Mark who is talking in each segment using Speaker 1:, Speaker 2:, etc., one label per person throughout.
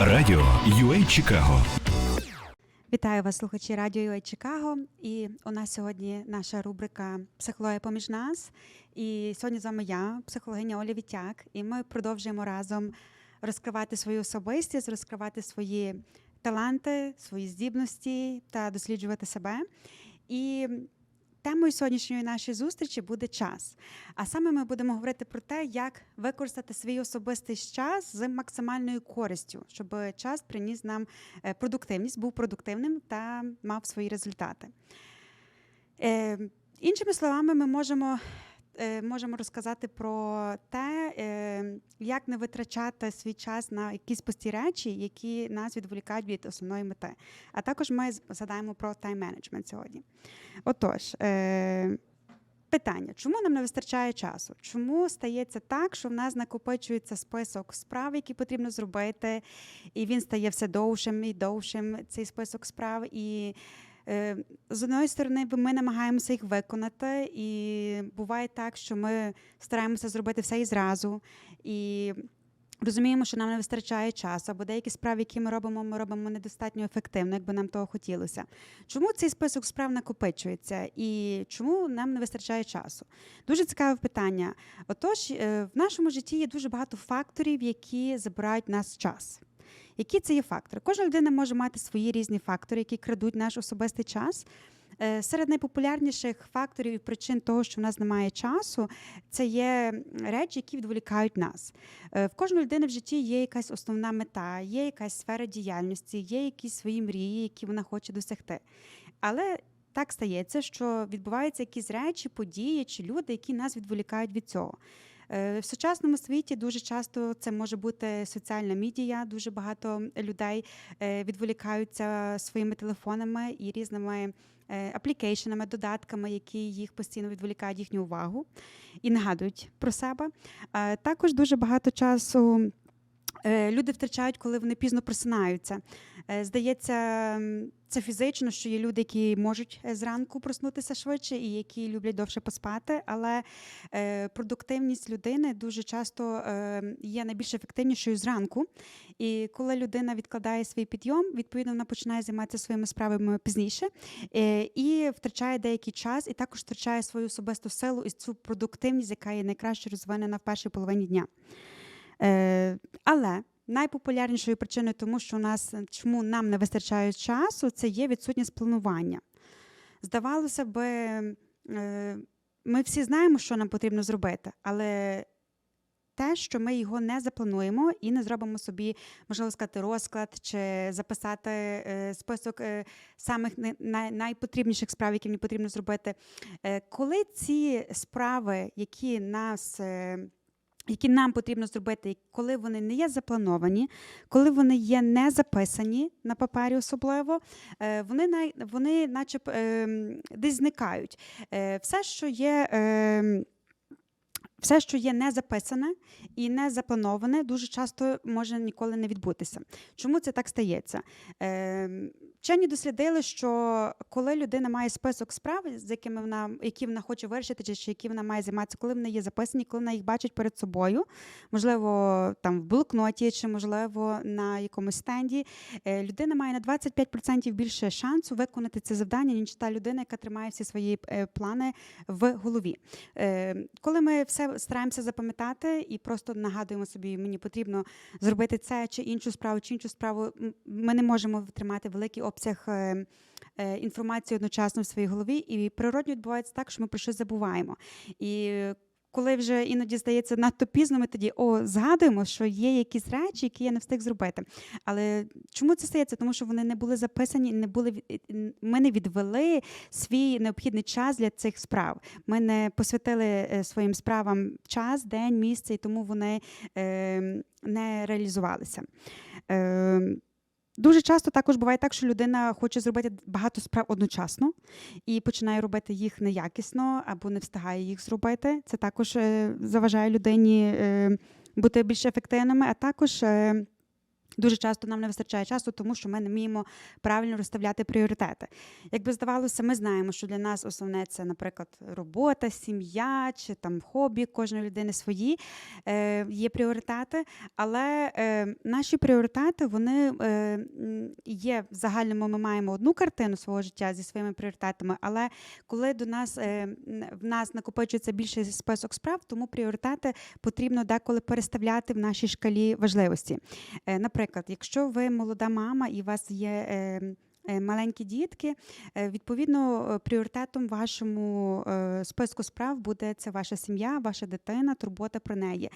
Speaker 1: Радіо UA Чикаго
Speaker 2: Вітаю вас, слухачі радіо UA Чикаго. І у нас сьогодні наша рубрика Психологія поміж нас. І сьогодні з вами я, психологиня Оля Вітяк, і ми продовжуємо разом розкривати свою особистість, розкривати свої таланти, свої здібності та досліджувати себе. І темою сьогоднішньої нашої зустрічі буде час. А саме ми будемо говорити про те, як використати свій особистий час з максимальною користю, щоб час приніс нам е, продуктивність, був продуктивним та мав свої результати. Е, іншими словами, ми можемо. Е, Можемо розказати про те, е, як не витрачати свій час на якісь пусті речі, які нас відволікають від основної мети. А також ми згадаємо про тайм-менеджмент сьогодні. Отож, е, питання: чому нам не вистачає часу? Чому стається так, що в нас накопичується список справ, які потрібно зробити, і він стає все довшим і довшим, цей список справ. І з одної сторони, ми намагаємося їх виконати, і буває так, що ми стараємося зробити все і зразу. І Розуміємо, що нам не вистачає часу, або деякі справи, які ми робимо, ми робимо недостатньо ефективно, якби нам того хотілося. Чому цей список справ накопичується і чому нам не вистачає часу? Дуже цікаве питання. Отож, е, в нашому житті є дуже багато факторів, які забирають нас час. Які це є фактори? Кожна людина може мати свої різні фактори, які крадуть наш особистий час. Е, Серед найпопулярніших факторів і причин того, що в нас немає часу, це є речі, які відволікають нас. Е, В кожної людини в житті є якась основна мета, є якась сфера діяльності, є якісь свої мрії, які вона хоче досягти. Але так стається, що відбуваються якісь речі, події чи люди, які нас відволікають від цього. Е, В сучасному світі дуже часто це може бути соціальна медіа. Дуже багато людей е, відволікаються своїми телефонами і різними е, аплікейшенами, додатками, які їх постійно відволікають їхню увагу і нагадують про себе. Також дуже багато часу. Е, Люди втрачають, коли вони пізно просинаються. Е, Здається, це фізично, що є люди, які можуть е, зранку проснутися швидше і які люблять довше поспати, але продуктивність людини дуже часто є найбільш ефективнішою зранку. І коли людина відкладає свій підйом, відповідно вона починає займатися своїми справами пізніше і втрачає деякий час, і також втрачає свою особисту силу і цю продуктивність, яка є найкраще розвинена в першій половині дня. Е, але найпопулярнішою причиною, тому що у нас чому нам не вистачає часу, це є відсутність планування. Здавалося би, е, ми всі знаємо, що нам потрібно зробити, але те, що ми його не заплануємо і не зробимо собі, можливо сказати, розклад чи записати е, список е, самих найпотрібніших справ, які мені потрібно зробити. Е, коли ці справи, які нас. е, які нам потрібно зробити, коли вони не є заплановані, коли вони є не записані на папері особливо, е, вони, вони наче ем, десь зникають. Е, Все, що є. Все, що є не записане і не заплановане, дуже часто може ніколи не відбутися. Чому це так стається? Е, вчені дослідили, що коли людина має список справ, з якими вона, які вона хоче вирішити, чи які вона має займатися, коли вони є записані, коли вона їх бачить перед собою, можливо, там в блокноті, чи можливо на якомусь стенді, е, людина має на 25% більше шансу виконати це завдання, ніж та людина, яка тримає всі свої е, плани в голові. Е, Коли ми все стараємося запам'ятати і просто нагадуємо собі, мені потрібно зробити це чи іншу справу, чи іншу справу, ми не можемо втримати великий обсяг. е, е, Інформації одночасно в своїй голові, і природньо відбувається так, що ми про щось забуваємо. І коли вже іноді здається надто пізно, ми тоді о, згадуємо, що є якісь речі, які я не встиг зробити. Але чому це стається? Тому що вони не були записані, не були ми не відвели свій необхідний час для цих справ. Ми не посвятили е, своїм справам час, день, місце, і тому вони е, не реалізувалися. Е, Дуже часто також буває так, що людина хоче зробити багато справ одночасно і починає робити їх неякісно або не встигає їх зробити. Це також е, заважає людині е, бути більш ефективними, а також. Дуже часто нам не вистачає часу, тому що ми не вміємо правильно розставляти пріоритети. Якби здавалося, ми знаємо, що для нас основне це, наприклад, робота, сім'я чи там хобі кожної людини свої е, є пріоритети, але е, наші пріоритети вони е, є в загальному. Ми маємо одну картину свого життя зі своїми пріоритетами, але коли до нас е, в нас накопичується більший список справ, тому пріоритети потрібно деколи переставляти в нашій шкалі важливості. Е, Наприклад, якщо ви молода мама і у вас є е, е, маленькі дітки, е, відповідно, е, пріоритетом вашому е, списку справ буде це ваша сім'я, ваша дитина, турбота про неї.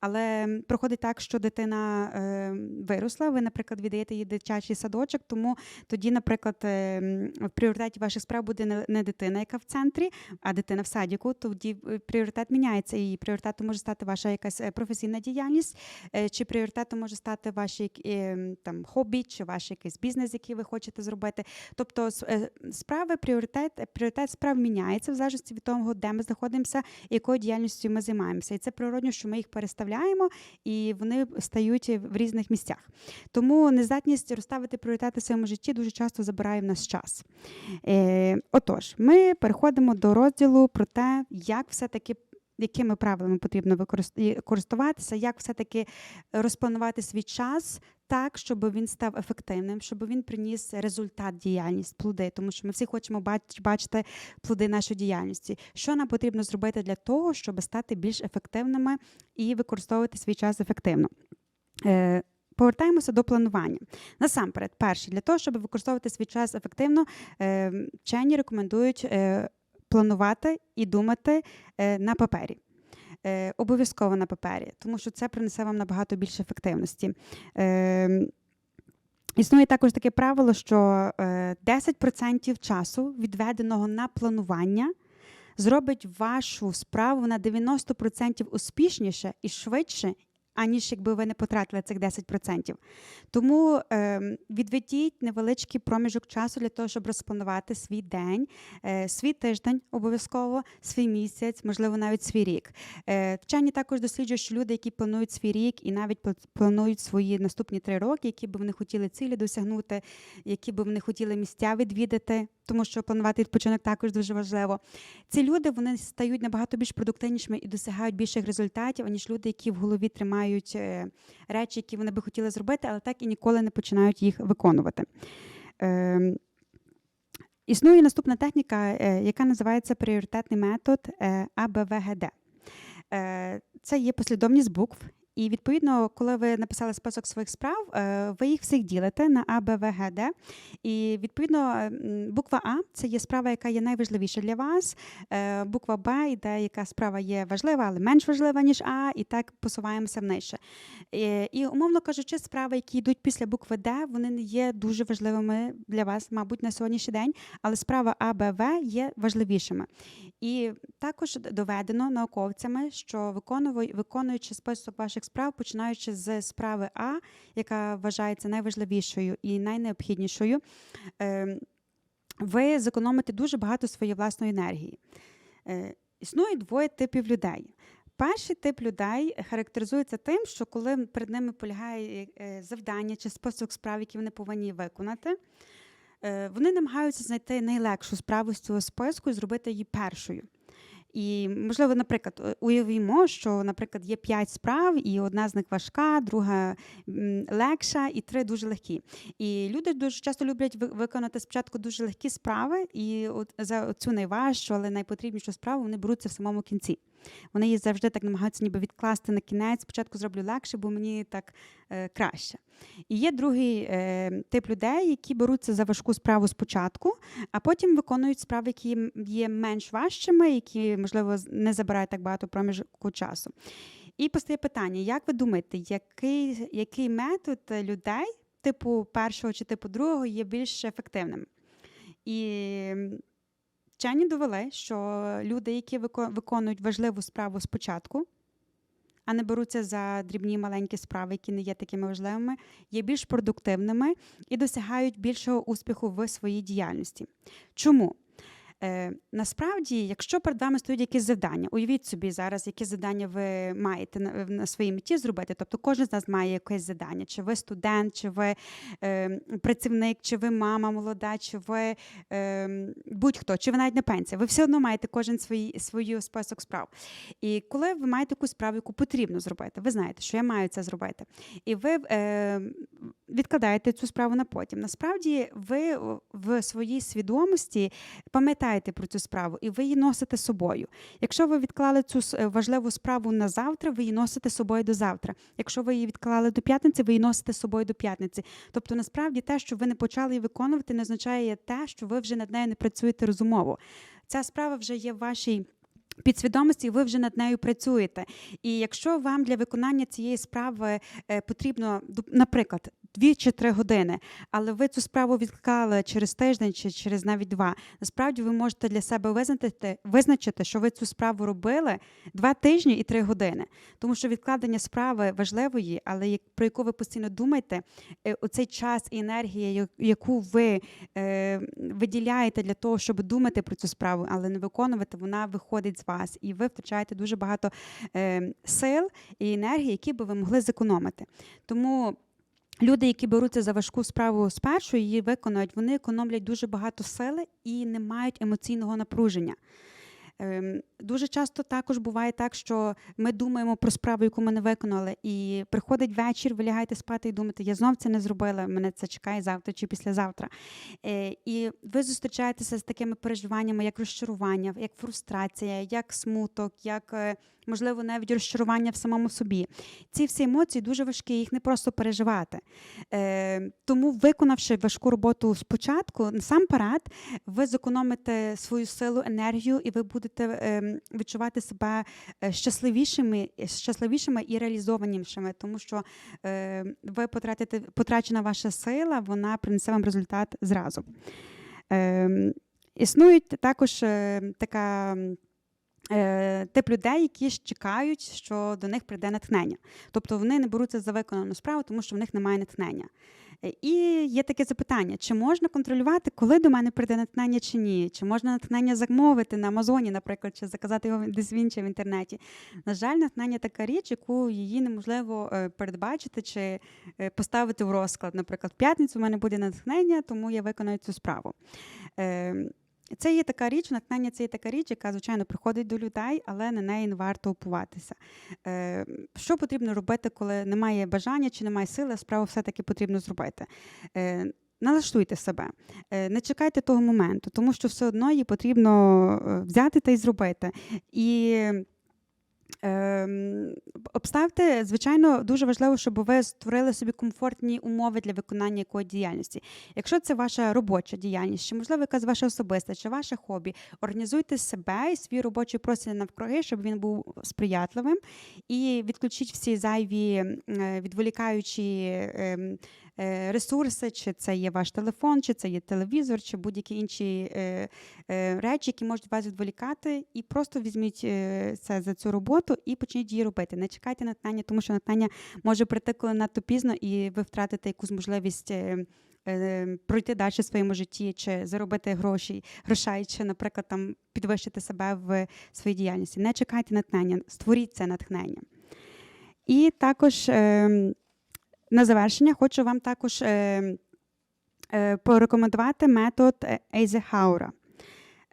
Speaker 2: Але проходить так, що дитина е, виросла, ви, наприклад, віддаєте їй дитячий садочок, тому тоді, наприклад, е, в пріоритеті ваших справ буде не- дитина, яка в центрі, а дитина в садіку, тоді е, пріоритет міняється. І пріоритетом може стати ваша якась е, професійна діяльність, е, чи пріоритетом може стати ваші е, там хобі, чи ваш якийсь бізнес, який ви хочете зробити. Тобто е, справи, пріоритет, пріоритет справ міняється в залежності від того, де ми знаходимося якою діяльністю ми займаємося. І це природньо, що ми їх переставляємо і вони стають в різних місцях. Тому нездатність розставити пріоритети в своєму житті дуже часто забирає в нас час. Е, отож, ми переходимо до розділу про те, як все-таки. Якими правилами потрібно користуватися, як все-таки розпланувати свій час так, щоб він став ефективним, щоб він приніс результат діяльність, плоди, тому що ми всі хочемо бачити плоди нашої діяльності. Що нам потрібно зробити для того, щоб стати більш ефективними і використовувати свій час ефективно? Е, Повертаємося до планування. Насамперед, перше, для того, щоб використовувати свій час ефективно, е, вчені рекомендують е, планувати і думати е, на папері. Е, Обов'язково на папері, тому що це принесе вам набагато більше ефективності. Е, Існує також таке правило, що е, 10% часу, відведеного на планування, зробить вашу справу на 90% успішніше і швидше, аніж якби ви не потратили цих 10%. Тому е, відведіть невеличкий проміжок часу для того, щоб розпланувати свій день, е, свій тиждень обов'язково, свій місяць, можливо, навіть свій рік. Е, вчені також досліджують, що люди, які планують свій рік і навіть планують свої наступні три роки, які би вони хотіли цілі досягнути, які би вони хотіли місця відвідати, тому що планувати відпочинок також дуже важливо. Ці люди вони стають набагато більш продуктивнішими і досягають більших результатів, аніж люди, які в голові тримають е, речі, які вони би хотіли зробити, але так і ніколи не починають їх виконувати. Ем, Існує наступна техніка, е, яка називається пріоритетний метод е, АБВГД. Це є послідовність букв. І відповідно, коли ви написали список своїх справ, е, ви їх всіх ділите на А, Б, В, Г, Д. І відповідно, буква А це є справа, яка є найважливіша для вас. Е, Буква Б йде, яка справа є важлива, але менш важлива, ніж А, і так посуваємося внище. Е, І, умовно кажучи, справи, які йдуть після букви Д, вони не є дуже важливими для вас, мабуть, на сьогоднішній день, але справа А, Б, В є важливішими. І також доведено науковцями, що виконуючи список ваших справ, починаючи з справи А, яка вважається найважливішою і найнеобхіднішою, ем, ви зекономите дуже багато своєї власної енергії. Е, Існує двоє типів людей. Перший тип людей характеризується тим, що коли перед ними полягає е, завдання чи список справ, які вони повинні виконати, е, вони намагаються знайти найлегшу справу з цього списку і зробити її першою. І, можливо, наприклад, е, уявімо, що, наприклад, є п'ять справ, і одна з них важка, друга легша, і три дуже легкі. І люди дуже часто люблять виконати спочатку дуже легкі справи, і от за цю найважчу, але найпотрібнішу справу вони беруться в самому кінці. Вони її завжди так намагаються ніби відкласти на кінець. Спочатку зроблю легше, бо мені так е, краще. І є другий е, тип людей, які беруться за важку справу спочатку, а потім виконують справи, які є менш важчими, які, можливо, не забирають так багато проміжку часу. І постає питання: як ви думаєте, який, який метод людей, типу першого чи типу другого, є більш ефективним? І вчені довели, що люди, які вико- виконують важливу справу спочатку, а не беруться за дрібні маленькі справи, які не є такими важливими, є більш продуктивними і досягають більшого успіху в своїй діяльності. Чому? Е, насправді, якщо перед вами стоїть якесь завдання, уявіть собі зараз, яке завдання ви маєте на, на своїй меті зробити. Тобто кожен з нас має якесь завдання, чи ви студент, чи ви е, працівник, чи ви мама молода, чи ви е, будь-хто, чи ви навіть на пенсії. Ви все одно маєте кожен свій, свій список справ. І коли ви маєте якусь справу, яку потрібно зробити, ви знаєте, що я маю це зробити. І ви е, відкладаєте цю справу на потім. Насправді, ви в своїй свідомості пам'ятаєте про цю справу і ви її носите з собою. Якщо ви відклали цю е, важливу справу на завтра, ви її носите з собою до завтра. Якщо ви її відклали до п'ятниці, ви її носите з собою до п'ятниці. Тобто, насправді, те, що ви не почали її виконувати, не означає те, що ви вже над нею не працюєте розумово. Ця справа вже є в вашій. Підсвідомості, ви вже над нею працюєте. І якщо вам для виконання цієї справи е, потрібно, наприклад, дві чи три години, але ви цю справу відклали через тиждень чи через навіть два, насправді ви можете для себе визначити, визначити, що ви цю справу робили два тижні і три години. Тому що відкладення справи важливої, але як- про яку ви постійно думаєте, е, оцей час і енергія, яку ви е, виділяєте для того, щоб думати про цю справу, але не виконувати, вона виходить з вас, і ви втрачаєте дуже багато е, сил і енергії, які би ви могли зекономити. Тому. Люди, які беруться за важку справу спершу, її виконують, вони економлять дуже багато сили і не мають емоційного напруження. Дуже часто також буває так, що ми думаємо про справу, яку ми не виконали, і приходить вечір, ви лягаєте спати і думаєте, я знов це не зробила, мене це чекає завтра чи післязавтра. Е, І ви зустрічаєтеся з такими переживаннями, як розчарування, як фрустрація, як смуток, як е, можливо навіть розчарування в самому собі. Ці всі емоції дуже важкі, їх не просто переживати. Е, Тому, виконавши важку роботу спочатку, насамперед, ви зекономите свою силу, енергію, і ви будете ем, відчувати себе е, щасливішими, щасливішими і реалізованішими, тому що е, ви потратите потрачена ваша сила, вона принесе вам результат зразу. Існує Існують також е, така. Е, Тип людей, які ж чекають, що до них прийде натхнення. Тобто вони не беруться за виконану справу, тому що в них немає натхнення. Е, І є таке запитання: чи можна контролювати, коли до мене прийде натхнення чи ні? Чи можна натхнення замовити на Амазоні, наприклад, чи заказати його десь в іншій в інтернеті? На жаль, натхнення така річ, яку її неможливо е, передбачити чи поставити в розклад. Наприклад, в п'ятницю в мене буде натхнення, тому я виконаю цю справу. Це є така річ, натхнення це є така річ, яка, звичайно, приходить до людей, але на неї не варто опуватися. Е, Що потрібно робити, коли немає бажання чи немає сили, справу все-таки потрібно зробити? Е, Налаштуйте себе, Е, не чекайте того моменту, тому що все одно її потрібно взяти та й зробити. І обставте, звичайно, дуже важливо, щоб ви створили собі комфортні умови для виконання якої діяльності. Якщо це ваша робоча діяльність, чи можливо якась ваша особиста, чи ваше хобі, організуйте себе і свій робочий простір навкруги, щоб він був сприятливим, і відключіть всі зайві е, відволікаючі. Е, Ресурси, чи це є ваш телефон, чи це є телевізор, чи будь-які інші е, е, речі, які можуть вас відволікати, і просто візьміть е, це за цю роботу і почніть її робити. Не чекайте натхнення, тому що натхнення може прийти коли надто пізно, і ви втратите якусь можливість. е, е, Пройти далі в своєму житті, чи заробити гроші, грошей, чи, наприклад, там підвищити себе в своїй діяльності. Не чекайте натхнення, створіть це натхнення. І також ем, на завершення хочу вам також е, е, порекомендувати метод е, Ейзехаура.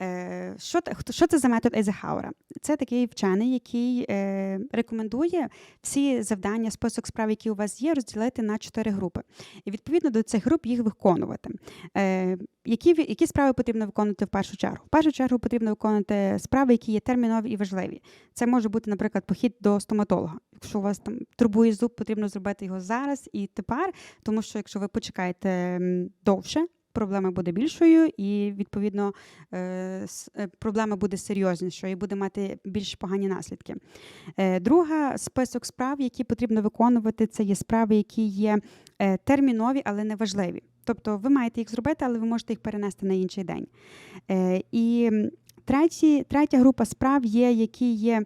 Speaker 2: Е, Що, що це за метод Ейзехаура? Це такий вчений, який е, рекомендує всі завдання, список справ, які у вас є, розділити на чотири групи. І відповідно до цих груп їх виконувати. Е, які, які справи потрібно виконувати в першу чергу? В першу чергу потрібно виконувати справи, які є термінові і важливі. Це може бути, наприклад, похід до стоматолога. Якщо у вас там турбує зуб, потрібно зробити його зараз і тепер, тому що якщо ви почекаєте довше, проблема буде більшою, і відповідно е, е, проблема буде серйознішою і буде мати більш погані наслідки. Е, Друга список справ, які потрібно виконувати, це є справи, які є термінові, але не важливі. Тобто ви маєте їх зробити, але ви можете їх перенести на інший день. І третя група справ є, які є.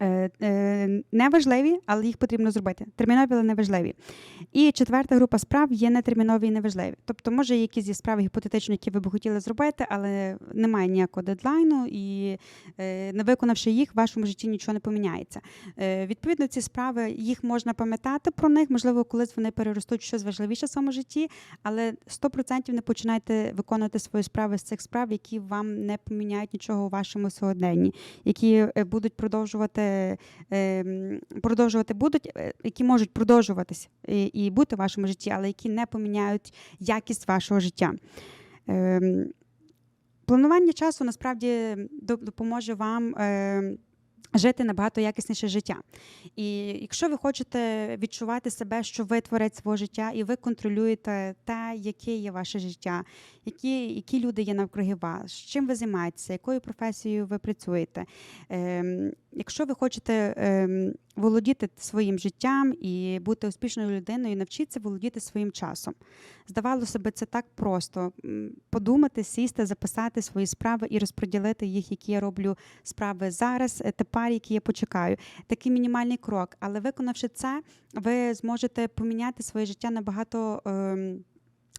Speaker 2: Е, Е, Неважливі, але їх потрібно зробити. Термінові, але неважливі. І четверта група справ є нетермінові і неважливі. Тобто, може, якісь зі справи гіпотетичні, які ви б хотіли зробити, але немає ніякого дедлайну, і е, не виконавши їх, в вашому житті нічого не поміняється. Відповідно, ці справи їх можна пам'ятати про них, можливо, колись вони переростуть щось важливіше в своєму житті, але 100% не починайте виконувати свої справи з цих справ, які вам не поміняють нічого у вашому сьогоденні, які будуть продовжувати, е, м, продовжувати будуть, е, які можуть продовжуватись і, і бути в вашому житті, але які не поміняють якість вашого життя. Ем, Планування часу насправді допоможе вам. е, Жити набагато якісніше життя. І якщо ви хочете відчувати себе, що ви творець свого життя, і ви контролюєте те, яке є ваше життя, які, які люди є навкруги вас, чим ви займаєтеся, якою професією ви працюєте. Ем, якщо ви хочете ем, володіти своїм життям і бути успішною людиною, навчіться володіти своїм часом. Здавалося би, це так просто подумати, сісти, записати свої справи і розподілити їх, які я роблю справи зараз, е, тепер, які я почекаю. Такий мінімальний крок. Але виконавши це, ви зможете поміняти своє життя набагато. в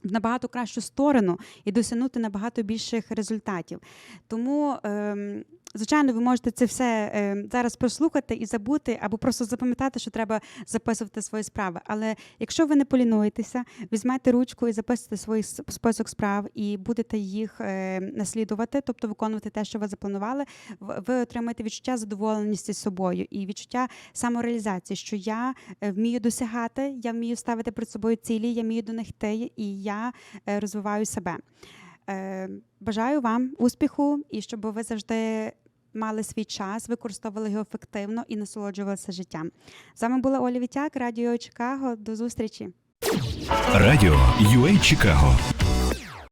Speaker 2: набагато кращу сторону і досягнути набагато більших результатів. Тому, ем, звичайно, ви можете це все ем, зараз прослухати і забути, або просто запам'ятати, що треба записувати свої справи. Але якщо ви не полінуєтеся, візьмете ручку і записуєте свій список справ і будете їх е, наслідувати, тобто виконувати те, що ви запланували, ви отримаєте відчуття задоволеності собою і відчуття самореалізації, що я е, вмію досягати, я вмію ставити перед собою цілі, я вмію до них йти, і я е, розвиваю себе. Е, Бажаю вам успіху і щоб ви завжди. Мали свій час, використовували його ефективно і насолоджувалися життям. З вами була Оля Вітяк, Радіо Чикаго. До зустрічі.
Speaker 1: Радіо UA Чикаго